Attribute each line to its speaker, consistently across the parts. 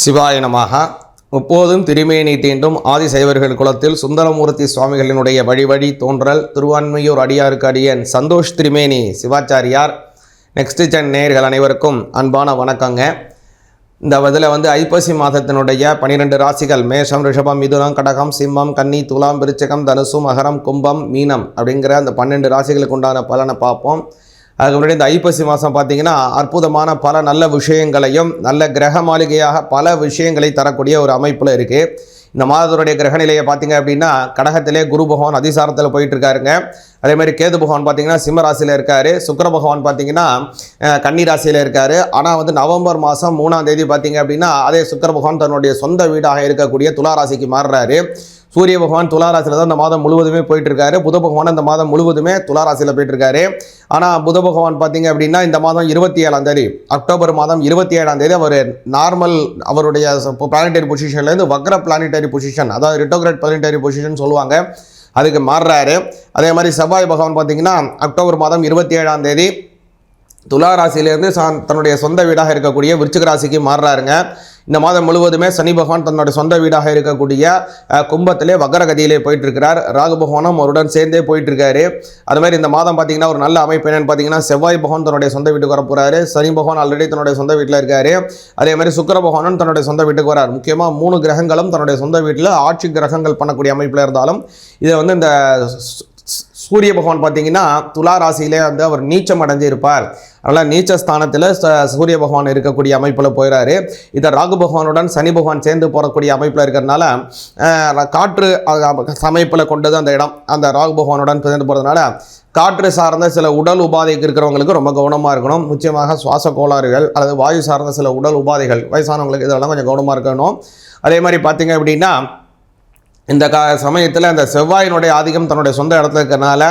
Speaker 1: சிவாயனமாக முப்போதும் திருமேனி தீண்டும் ஆதிசைவர்கள் குலத்தில் சுந்தரமூர்த்தி சுவாமிகளினுடைய வழிவழி தோன்றல் திருவான்மையூர் அடியாருக்கு அடியன் சந்தோஷ் திருமேனி சிவாச்சாரியார். நெக்ஸ்ட் சென் நேயர்கள் அனைவருக்கும் அன்பான வணக்கங்க. இந்த இதில் வந்து ஐப்பசி மாதத்தினுடைய பனிரெண்டு ராசிகள் மேஷம் ரிஷபம் மிதுனம் கடகம் சிம்மம் கன்னி துலாம் விருச்சகம் தனுசு மகரம் கும்பம் மீனம் அப்படிங்கிற அந்த பன்னெண்டு ராசிகளுக்கு உண்டான பலனை பார்ப்போம். அதுக்கு முன்னாடி இந்த ஐப்பசி மாதம் பார்த்தீங்கன்னா அற்புதமான பல நல்ல விஷயங்களையும் நல்ல கிரக மாளிகையாக பல விஷயங்களை தரக்கூடிய ஒரு அமைப்பில் இருக்குது இந்த மாதத்துடைய கிரக நிலையை பார்த்தீங்க அப்படின்னா கடகத்திலே குரு பகவான் அதிசாரத்தில் போயிட்டு இருக்காருங்க. அதே மாதிரி கேது பகவான் பார்த்தீங்கன்னா சிம்ம ராசியில் இருக்கார். சுக்கர பகவான் பார்த்தீங்கன்னா கன்னி ராசியில் இருக்கார். ஆனால் வந்து நவம்பர் மாதம் மூணாம் தேதி பார்த்தீங்க அப்படின்னா அதே சுக்கர பகவான் தன்னுடைய சொந்த வீடாக இருக்கக்கூடிய துலா ராசிக்கு மாறுறாரு. சூரிய பகவான் துளாராசியில் தான் இந்த மாதம் முழுவதுமே போயிட்டு இருக்காரு புத பகவான் இந்த மாதம் முழுவதுமே துளாராசியில் போயிட்டு இருக்காரு ஆனால் புத பகவான் பார்த்தீங்க அப்படின்னா இந்த மாதம் இருபத்தி ஏழாம் தேதி அக்டோபர் மாதம் இருபத்தி ஏழாம் தேதி அவர் நார்மல் அவருடைய பிளானட்டரி பொசிஷன்லேருந்து வக்ர பிளானட்டரி பொசிஷன் அதாவது ரிட்டோகிரேட் பிளானட்டரி பொசிஷன் சொல்லுவாங்க. அதுக்கு மாறுறாரு. அதே மாதிரி செவ்வாய் பகவான் பார்த்தீங்கன்னா அக்டோபர் மாதம் இருபத்தி ஏழாம் தேதி துலா ராசியிலேருந்து தன்னுடைய சொந்த வீடாக இருக்கக்கூடிய விருச்சிக ராசிக்கு மாறுறாருங்க. இந்த மாதம் முழுவதுமே சனி பகவான் தன்னுடைய சொந்த வீடாக இருக்கக்கூடிய கும்பத்திலே வக்கரகதியிலே போயிட்டு இருக்கிறார் ராகு பகவானும் அவருடன் சேர்ந்தே போயிட்டு இருக்காரு அது மாதிரி இந்த மாதம் பார்த்தீங்கன்னா ஒரு நல்ல அமைப்பு என்னன்னு பார்த்தீங்கன்னா செவ்வாய் பகவான் தன்னுடைய சொந்த வீட்டுக்கு வர போறாரு சனி பகவான் ஆல்ரெடி தன்னுடைய சொந்த வீட்டில் இருக்காரு. அதே மாதிரி சுக்கர பகவானும் தன்னுடைய சொந்த வீட்டுக்கு வரார். முக்கியமாக மூணு கிரகங்களும் தன்னுடைய சொந்த வீட்டில் ஆட்சி கிரகங்கள் பண்ணக்கூடிய அமைப்பில் இருந்தாலும் இதை வந்து இந்த சூரிய பகவான் பார்த்தீங்கன்னா துலா ராசியிலே வந்து அவர் நீச்சம் அடைஞ்சு இருப்பார் அதனால் நீச்ச ஸ்தானத்தில் ச- சூரிய பகவான் இருக்கக்கூடிய அமைப்பில் போயிறாரு. இதை ராகு பகவானுடன் சனி பகவான் சேர்ந்து போகக்கூடிய அமைப்பில் இருக்கிறதுனால காற்று அமைப்பில் கொண்டது அந்த இடம். அந்த ராகு பகவானுடன் சேர்ந்து போகிறதுனால காற்று சார்ந்த சில உடல் உபாதைக்கு இருக்கிறவங்களுக்கு ரொம்ப கவனமாக இருக்கணும். முக்கியமாக சுவாச கோளாறுகள் அல்லது வாயு சார்ந்த சில உடல் உபாதைகள் வயசானவங்களுக்கு இதெல்லாம் கொஞ்சம் கவனமாக இருக்கணும். அதே மாதிரி பார்த்தீங்க அப்படின்னா இந்த கா சமயத்தில் அந்த செவ்வாயினுடைய ஆதிக்கம் தன்னுடைய சொந்த இடத்துல இருக்கிறனால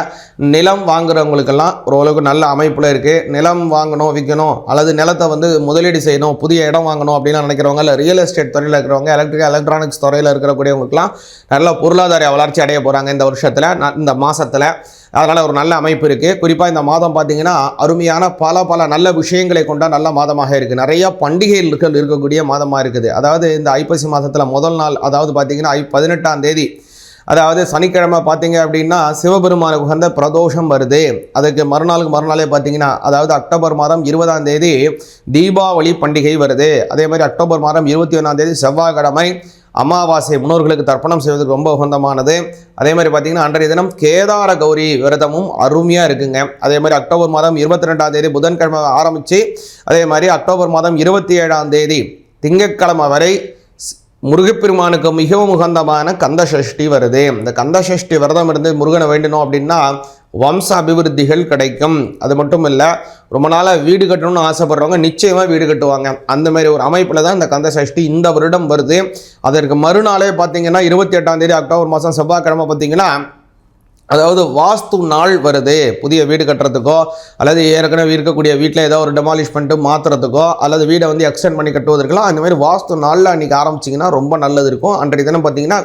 Speaker 1: நிலம் வாங்குறவங்களுக்கெல்லாம் ஓரளவுக்கு நல்ல அமைப்பில் இருக்குது நிலம் வாங்கணும் விற்கணும் அல்லது நிலத்தை வந்து முதலீடு செய்யணும் புதிய இடம் வாங்கணும் அப்படின்னு நினைக்கிறவங்க இல்லை ரியல் எஸ்டேட் துறையில் இருக்கிறவங்க எலக்ட்ரிக் எலக்ட்ரானிக்ஸ் துறையில் இருக்கக்கூடியவங்களுக்குலாம் நல்ல பொருளாதார வளர்ச்சி அடைய போகிறாங்க இந்த வருஷத்தில் இந்த மாதத்தில் அதனால் ஒரு நல்ல அமைப்பு இருக்குது குறிப்பாக இந்த மாதம் பார்த்தீங்கன்னா அருமையான பல பல நல்ல விஷயங்களை கொண்ட நல்ல மாதமாக இருக்குது நிறையா பண்டிகைகள் இருக்கக்கூடிய மாதமாக இருக்குது. அதாவது இந்த ஐப்பசி மாதத்தில் முதல் நாள் அதாவது பார்த்தீங்கன்னா ஐ பதினெட்டாம் தேதி. அதாவது சனிக்கிழமை பார்த்தீங்க அப்படின்னா சிவபெருமானுக்கு உகந்த பிரதோஷம் வருது. அதுக்கு மறுநாளுக்கு மறுநாளே பார்த்தீங்கன்னா அதாவது அக்டோபர் மாதம் இருபதாம் தேதி தீபாவளி பண்டிகை வருது. அதே மாதிரி அக்டோபர் மாதம் இருபத்தி ஒன்றாம் தேதி செவ்வாய்க்கிழமை அமாவாசை முன்னோர்களுக்கு தர்ப்பணம் செய்வதற்கு ரொம்ப உகந்தமானது. அதே மாதிரி பார்த்தீங்கன்னா அன்றைய தினம் கேதார கௌரி விரதமும் அருமையாக இருக்குங்க. அதே மாதிரி அக்டோபர் மாதம் இருபத்தி ரெண்டாம் தேதி புதன்கிழமை ஆரம்பித்து அதே மாதிரி அக்டோபர் மாதம் இருபத்தி ஏழாம் தேதி திங்கட்கிழமை வரை முருகப்பெருமானுக்கு மிகவும் உகந்தமான கந்த சஷ்டி வருது. இந்த கந்த சஷ்டி விரதம் இருந்து முருகனை வேண்டணும் அப்படின்னா வம்ச அபிவிருத்திகள் கிடைக்கும். அது மட்டும் இல்லை ரொம்ப நாளாக வீடு கட்டணும்னு ஆசைப்படுறவங்க நிச்சயமாக வீடு கட்டுவாங்க. அந்த மாதிரி ஒரு அமைப்பில் தான் இந்த கந்த சஷ்டி இந்த வருடம் வருது. அதற்கு மறுநாளே பார்த்தீங்கன்னா இருபத்தி எட்டாம் தேதி அக்டோபர் மாதம் செவ்வாய்க்கிழமை பார்த்தீங்கன்னா அதாவது வாஸ்து நாள் வருது புதிய வீடு கட்டுறதுக்கோ அல்லது ஏற்கனவே இருக்கக்கூடிய வீட்டில் ஏதோ ஒரு டெமாலிஷ் பண்ணிட்டு மாற்றுறதுக்கோ அல்லது வீடை வந்து எக்ஸ்டெண்ட் பண்ணி கட்டுவதற்கெல்லாம் அந்த மாதிரி வாஸ்து நாளில் அன்றைக்கி ஆரம்பிச்சிங்கன்னா ரொம்ப நல்லது இருக்கும். அன்றைய தினம் பார்த்தீங்கன்னா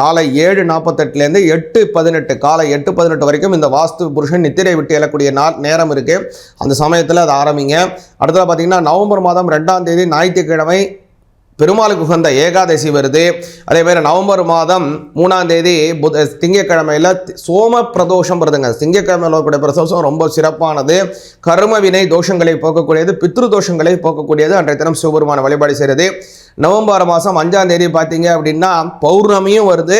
Speaker 1: காலை ஏழு நாற்பத்தெட்டுலேருந்து எட்டு பதினெட்டு காலை எட்டு பதினெட்டு வரைக்கும் இந்த வாஸ்து புருஷன் நித்திரை விட்டு எழக்கூடிய நாள் நேரம் இருக்குது அந்த சமயத்தில் அதை ஆரம்பிங்க. அடுத்தது பார்த்தீங்கன்னா நவம்பர் மாதம் ரெண்டாம் தேதி ஞாயிற்றுக்கிழமை பெருமாளுக்கு உகந்த ஏகாதசி வருது. அதே மாதிரி நவம்பர் மாதம் மூணாம் தேதி புத திங்கக்கிழமையில் சோம பிரதோஷம் வருதுங்க. திங்கக்கிழமையில் வரக்கூடிய பிரதோஷம் ரொம்ப சிறப்பானது. கர்ம வினை தோஷங்களை போக்கக்கூடியது பித்ரு தோஷங்களை போக்கக்கூடியது. அன்றைய தினம் சிவபெருமான வழிபாடு செய்கிறது நவம்பர் மாதம் அஞ்சாம் தேதி பார்த்தீங்க அப்படின்னா பௌர்ணமியும் வருது.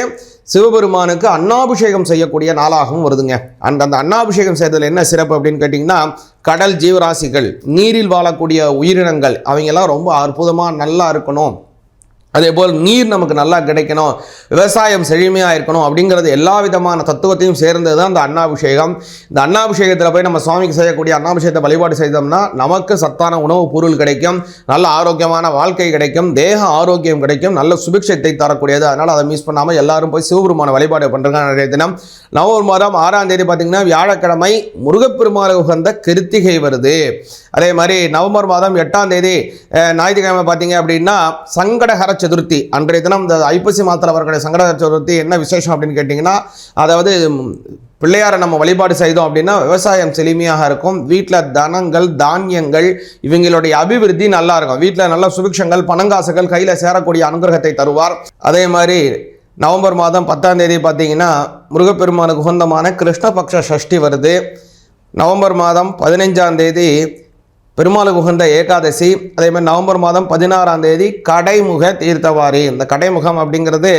Speaker 1: சிவபெருமானுக்கு அன்னாபிஷேகம் செய்யக்கூடிய நாளாகவும் வருதுங்க. அந்த அந்த அன்னாபிஷேகம் செய்ததில் என்ன சிறப்பு அப்படின்னு கேட்டிங்கன்னா கடல் ஜீவராசிகள் நீரில் வாழக்கூடிய உயிரினங்கள் அவங்கெல்லாம் ரொம்ப அற்புதமாக நல்லா இருக்கணும். அதே போல் நீர் நமக்கு நல்லா கிடைக்கணும் விவசாயம் செழுமையாக இருக்கணும் அப்படிங்கிறது எல்லா விதமான தத்துவத்தையும் சேர்ந்தது தான் இந்த அன்னாபிஷேகம். இந்த அன்னாபிஷேகத்தில் போய் நம்ம சுவாமிக்கு செய்யக்கூடிய அன்னாபிஷேகத்தை வழிபாடு செய்தோம்னா நமக்கு சத்தான உணவுப் பொருள் கிடைக்கும் நல்ல ஆரோக்கியமான வாழ்க்கை கிடைக்கும் தேக ஆரோக்கியம் கிடைக்கும் நல்ல சுபிக்ஷத்தை தரக்கூடியது. அதனால் அதை மிஸ் பண்ணாமல் எல்லாரும் போய் சிவபெருமான வழிபாடு பண்ணுறாங்க நிறைய தினம். நவம்பர் மாதம் ஆறாம் தேதி பார்த்தீங்கன்னா வியாழக்கிழமை முருகப்பெருமாள் உகந்த கிருத்திகை வருது. அதே மாதிரி நவம்பர் மாதம் எட்டாம் தேதி ஞாயிற்றுக்கிழமை பார்த்தீங்க அப்படின்னா சங்கடகர சதுர்த்தி. அன்றைய தினம் இந்த ஐப்பசி மாதத்தில் வரக்கூடிய சங்கடகர சதுர்த்தி என்ன விசேஷம் அப்படின்னு கேட்டிங்கன்னா அதாவது பிள்ளையாரை நம்ம வழிபாடு செய்தோம் அப்படின்னா விவசாயம் செழுமையாக இருக்கும். வீட்டில் தனங்கள் தானியங்கள் இவங்களுடைய அபிவிருத்தி நல்லா இருக்கும். வீட்டில் நல்ல சுபிக்ஷங்கள் பணங்காசுகள் கையில் சேரக்கூடிய அனுகிரகத்தை தருவார். அதே மாதிரி நவம்பர் மாதம் பத்தாம் தேதி பார்த்தீங்கன்னா முருகப்பெருமானுக்கு உகந்தமான கிருஷ்ணபக்ஷ சஷ்டி வருது. நவம்பர் மாதம் பதினைஞ்சாம் தேதி பெருமாளுக்கு உகந்த ஏகாதசி அதே மாதிரி நவம்பர் மாதம் பதினாறாம் தேதி கடைமுக தீர்த்தவாரி. இந்த கடைமுகம் அப்படிங்கிறது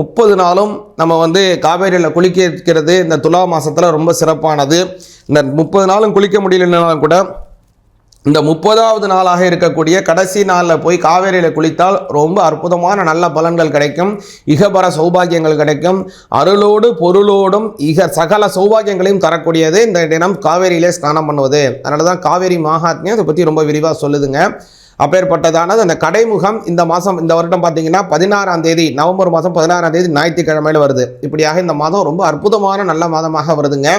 Speaker 1: முப்பது நாளும் நம்ம வந்து காவேரியில் குளிக்க இருக்கிறது இந்த துலா மாதத்தில் ரொம்ப சிறப்பானது. இந்த முப்பது நாளும் குளிக்க முடியலனாலும் கூட இந்த முப்பதாவது நாளாக இருக்கக்கூடிய கடைசி நாளில் போய் காவேரியில் குளித்தால் ரொம்ப அற்புதமான நல்ல பலன்கள் கிடைக்கும். இகபர சௌபாகியங்கள் கிடைக்கும். அருளோடு பொருளோடும் இக சகல சௌபாகியங்களையும் தரக்கூடியது இந்த தினம் காவேரியிலே ஸ்நானம் பண்ணுவது. அதனால தான் காவேரி மகாத்மியம் இதை பற்றி ரொம்ப விரிவாக சொல்லுதுங்க. அப்பேற்பட்டதானது அந்த கடைமுகம் இந்த மாதம் இந்த வருடம் பார்த்தீங்கன்னா பதினாறாம் தேதி நவம்பர் மாதம் பதினாறாம் தேதி ஞாயிற்றுக்கிழமையில் வருது. இப்படியாக இந்த மாதம் ரொம்ப அற்புதமான நல்ல மாதமாக வருதுங்க.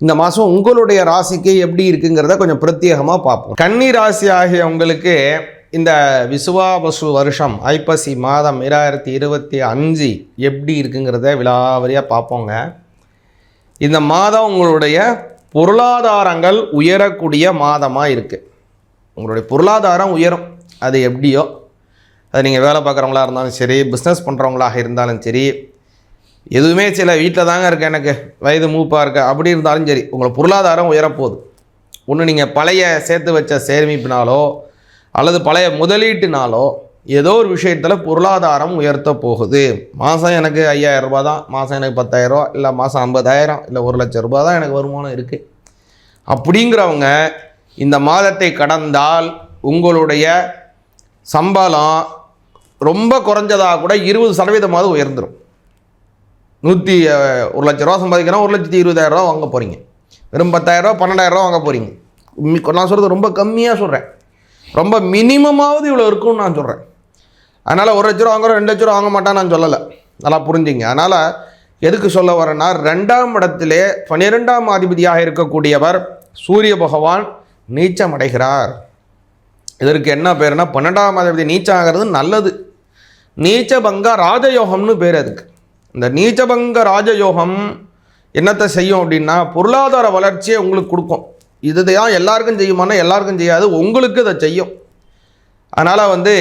Speaker 1: இந்த மாதம் உங்களுடைய ராசிக்கு எப்படி இருக்குங்கிறத கொஞ்சம் பிரத்யேகமாக பார்ப்போம். கன்னி ராசி ஆகிய உங்களுக்கு இந்த விசுவாபசு வருஷம் ஐப்பசி மாதம் இரண்டாயிரத்தி இருபத்தி அஞ்சு எப்படி இருக்குங்கிறத விலாவரியாக பார்ப்போங்க. இந்த மாதம் உங்களுடைய பொருளாதாரங்கள் உயரக்கூடிய மாதமாக இருக்குது உங்களுடைய பொருளாதாரம் உயரும். அது எப்படியோ? அது நீங்கள் வேலை பார்க்குறவங்களா இருந்தாலும் சரி பிஸ்னஸ் பண்ணுறவங்களாக இருந்தாலும் சரி எதுவுமே சில வீட்டில் தாங்க இருக்கு எனக்கு. வயது மூப்பாக இருக்க அப்படி இருந்தாலும் சரி உங்களை பொருளாதாரம் உயரப்போகுது. ஒன்று நீங்கள் பழைய சேர்த்து வச்ச சேமிப்பினாலோ அல்லது பழைய முதலீட்டுனாலோ ஏதோ ஒரு விஷயத்தில் பொருளாதாரம் உயர்த்த போகுது. மாதம் எனக்கு ஐயாயிரம் ரூபா தான். மாதம் எனக்கு பத்தாயிரரூபா இல்லை மாதம் ஐம்பதாயிரம் இல்லை ஒரு லட்சம் ரூபா தான் எனக்கு வருமானம் இருக்குது அப்படிங்கிறவங்க இந்த மாதத்தை கடந்தால் உங்களுடைய சம்பளம் ரொம்ப குறைஞ்சதாக கூட இருபது சதவீதமாவது உயர்ந்துடும் நூற்றி ஒரு லட்ச ரூபா சம்பாதிக்கிறோம் ஒரு லட்சத்தி இருபதாயிரம் ரூபா வாங்க போகிறீங்க வெறும் பத்தாயிரரூவா பன்னெண்டாயிரரூவா வாங்க போகிறீங்க நான் சொல்கிறது ரொம்ப கம்மியாக சொல்கிறேன் ரொம்ப மினிமமாவது இவ்வளோ இருக்கும்னு நான் சொல்கிறேன் அதனால் ஒரு லட்ச ரூபா வாங்குறோம் ரெண்டு லட்ச ரூபா வாங்க மாட்டான்னு நான் சொல்லலை. நல்லா புரிஞ்சுங்க. அதனால் எதுக்கு சொல்ல வரேன்னா ரெண்டாம் இடத்திலே பன்னிரெண்டாம் அதிபதியாக இருக்கக்கூடியவர் சூரிய பகவான் நீச்சம் அடைகிறார். இதற்கு என்ன பேருனா பன்னெண்டாம் அதிபதி நீச்சம் ஆகிறது நல்லது. நீச்சபங்க ராஜயோகம்னு பேர் அதுக்கு. இந்த நீச்சபங்க ராஜயோகம் என்னத்தை செய்யும் அப்படின்னா பொருளாதார வளர்ச்சியை உங்களுக்கு கொடுக்கும். இதுதான் எல்லாருக்கும் செய்யுமானா எல்லாருக்கும் செய்யாது உங்களுக்கு இதை செய்யும். அதனால் வந்து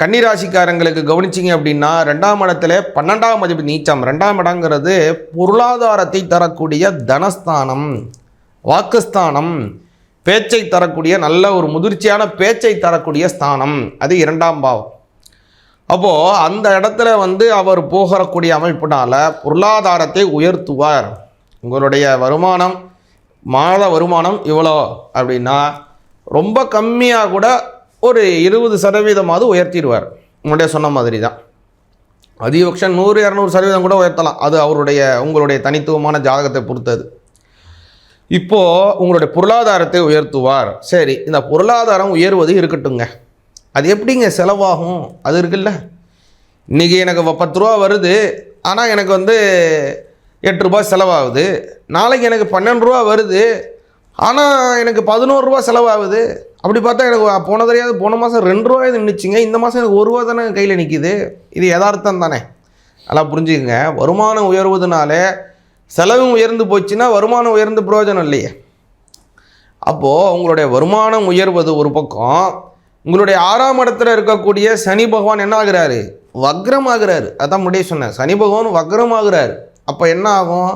Speaker 1: கன்னிராசிக்காரங்களுக்கு கவனிச்சிங்க அப்படின்னா ரெண்டாம் இடத்துல பன்னெண்டாம் அதிபதி நீச்சம். ரெண்டாம் இடங்கிறது பொருளாதாரத்தை தரக்கூடிய தனஸ்தானம் வாக்குஸ்தானம் பேச்சை தரக்கூடிய நல்ல ஒரு முதிர்ச்சியான பேச்சை தரக்கூடிய ஸ்தானம். அது இரண்டாம் பாவம். அப்போது அந்த இடத்துல வந்து அவர் போகக்கூடிய அமைப்பினால் பொருளாதாரத்தை உயர்த்துவார். உங்களுடைய வருமானம் மாத வருமானம் இவ்வளோ அப்படின்னா ரொம்ப கம்மியாக கூட ஒரு இருபது சதவீதமாவது உயர்த்திடுவார். உங்களுடைய சொன்ன மாதிரி தான் அதிகபட்சம் நூறு இரநூறு சதவீதம் கூட உயர்த்தலாம். அது அவருடைய உங்களுடைய தனித்துவமான ஜாதகத்தை பொறுத்தது. இப்போது உங்களுடைய பொருளாதாரத்தை உயர்த்துவார். சரி இந்த பொருளாதாரம் உயர்வது இருக்கட்டுங்க அது எப்படிங்க செலவாகும்? அது இருக்குல்ல. இன்றைக்கி எனக்கு பத்து ரூபா வருது. ஆனால் எனக்கு வந்து எட்டு ரூபா செலவாகுது. நாளைக்கு எனக்கு பன்னெண்டு ரூபா வருது. ஆனால் எனக்கு பதினோரு ரூபா செலவாகுது. அப்படி பார்த்தா எனக்கு போன தெரியாது போன மாதம் ரெண்டு ரூபாய் நின்றுச்சுங்க இந்த மாதம் எனக்கு ஒரு ரூபா தானே கையில் நிற்கிது இது யதார்த்தம் தானே. நல்லா புரிஞ்சுக்கங்க. வருமானம் உயர்வதுனாலே செலவும் உயர்ந்து போச்சுன்னா வருமானம் உயர்ந்து பிரயோஜனம் இல்லையே. அப்போது உங்களுடைய வருமானம் உயர்வது ஒரு பக்கம். உங்களுடைய ஆறாம் இடத்துல இருக்கக்கூடிய சனி பகவான் என்ன ஆகுறாரு வக்ரமாகிறாரு. அதான் முடிய சொன்னேன். சனி பகவான் வக்ரமாகிறாரு. அப்போ என்ன ஆகும்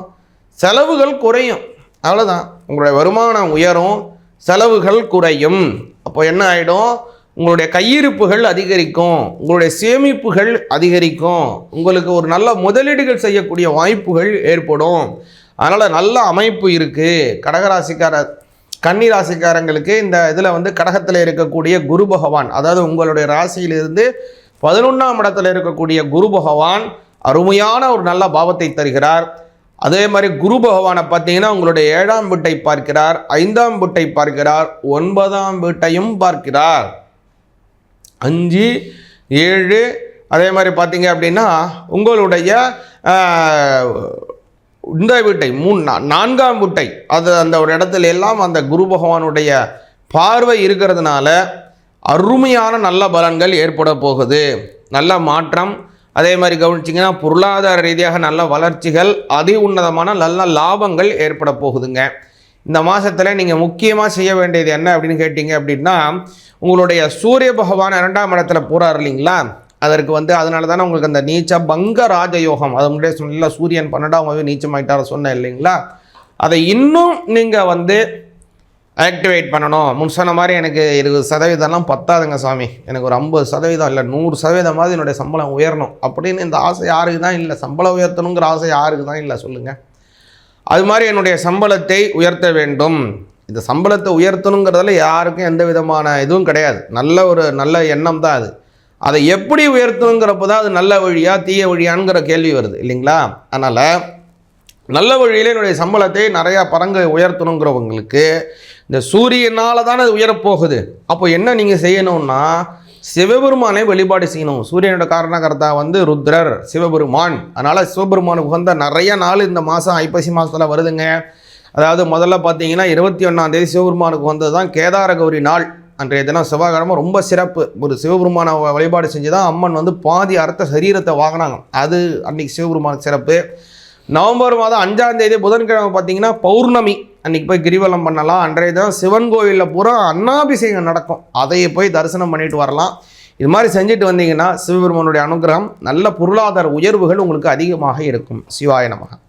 Speaker 1: செலவுகள் குறையும். அவ்வளோதான் உங்களுடைய வருமானம் உயரும். செலவுகள் குறையும். அப்போ என்ன ஆகிடும் உங்களுடைய கையிருப்புகள் அதிகரிக்கும். உங்களுடைய சேமிப்புகள் அதிகரிக்கும். உங்களுக்கு ஒரு நல்ல முதலீடுகள் செய்யக்கூடிய வாய்ப்புகள் ஏற்படும். அதனால் நல்ல அமைப்பு இருக்குது கடகராசிக்கார கன்னி ராசிக்காரங்களுக்கு இந்த இதில் வந்து கடகத்தில் இருக்கக்கூடிய குரு பகவான் அதாவது உங்களுடைய ராசியிலிருந்து பதினொன்றாம் இடத்துல இருக்கக்கூடிய குரு பகவான் அருமையான ஒரு நல்ல பாவத்தை தருகிறார். அதே மாதிரி குரு பகவானை பார்த்தீங்கன்னா உங்களுடைய ஏழாம் வீட்டை பார்க்கிறார் ஐந்தாம் வீட்டை பார்க்கிறார் ஒன்பதாம் வீட்டையும் பார்க்கிறார். அஞ்சு ஏழு அதே மாதிரி பார்த்தீங்க அப்படின்னா உங்களுடைய இந்த வீட்டை மூணு நான்காம் வீட்டை அது அந்த ஒரு இடத்துல எல்லாம் அந்த குரு பகவானுடைய பார்வை இருக்கிறதுனால அருமையான நல்ல பலன்கள் ஏற்பட போகுது. நல்ல மாற்றம். அதே மாதிரி கவனிச்சிங்கன்னா பொருளாதார ரீதியாக நல்ல வளர்ச்சிகள் அதி உன்னதமான நல்ல லாபங்கள் ஏற்பட போகுதுங்க. இந்த மாதத்தில் நீங்கள் முக்கியமாக செய்ய வேண்டியது என்ன அப்படின்னு கேட்டிங்க அப்படின்னா உங்களுடைய சூரிய பகவான் இரண்டாம் இடத்துல போகிறார் இல்லைங்களா? அதற்கு வந்து அதனால தானே உங்களுக்கு அந்த நீச்ச பங்க ராஜயோகம் அது முன்னாடியே சொன்னல சூரியன் பன்னெண்டாம் நீச்சமாயிட்டார சொன்னேன் இல்லைங்களா? அதை இன்னும் நீங்கள் வந்து ஆக்டிவேட் பண்ணணும். முன் சொன்ன மாதிரி எனக்கு இருபது சதவீதம்லாம் பத்தாதுங்க சாமி. எனக்கு ஒரு ஐம்பது சதவீதம் இல்லை நூறு சதவீதமாவது என்னுடைய சம்பளம் உயரணும். அப்படின்னு இந்த ஆசை யாருக்கு தான் இல்லை? சம்பளம் உயர்த்தணுங்கிற ஆசை யாருக்கு தான் இல்லை? சொல்லுங்கள் அது மாதிரி என்னுடைய சம்பளத்தை உயர்த்த வேண்டும். இந்த சம்பளத்தை உயர்த்தணுங்கிறதுல யாருக்கும் எந்த விதமான இதுவும் கிடையாது. நல்ல ஒரு நல்ல எண்ணம் தான் அது. அதை எப்படி உயர்த்தணுங்கிறப்ப தான் அது நல்ல வழியா தீய வழியாங்கிற கேள்வி வருது இல்லைங்களா? அதனால் நல்ல வழியில் என்னுடைய சம்பளத்தை நிறையா பரங்க உயர்த்தணுங்கிறவங்களுக்கு இந்த சூரியனால் தானே அது உயரப்போகுது. அப்போ என்ன நீங்கள் செய்யணும்னா சிவபெருமானை வழிபாடு செய்யணும். சூரியனோட காரணகர்த்தா வந்து ருத்ரர் சிவபெருமான். அதனால் சிவபெருமானுக்கு உகந்த நிறைய நாள் இந்த மாதம் ஐப்பசி மாதத்தில் வருதுங்க. அதாவது முதல்ல பார்த்தீங்கன்னா இருபத்தி ஒன்றாம் தேதி சிவபெருமானுக்கு வந்தது தான் கேதார கௌரி நாள். அன்றைய தினம் செவ்வாய்க்கிழமை ரொம்ப சிறப்பு. ஒரு சிவபெருமான வழிபாடு செஞ்சு தான் அம்மன் வந்து பாதி அர்த்த சரீரத்தை வாங்கினாங்க. அது அன்னைக்கு சிவபெருமானுக்கு சிறப்பு. நவம்பர் மாதம் அஞ்சாம் தேதி புதன்கிழமை பார்த்தீங்கன்னா பௌர்ணமி. அன்றைக்கி போய் கிரிவலம் பண்ணலாம். அன்றைய தினம் சிவன் கோவிலில் பூரா அன்னாபிஷேகம் நடக்கும். அதையே போய் தரிசனம் பண்ணிட்டு வரலாம். இது மாதிரி செஞ்சுட்டு வந்தீங்கன்னா சிவபெருமானுடைய அனுகிரகம் நல்ல பொருளாதார உயர்வுகள் உங்களுக்கு அதிகமாக இருக்கும். சிவாய நமக.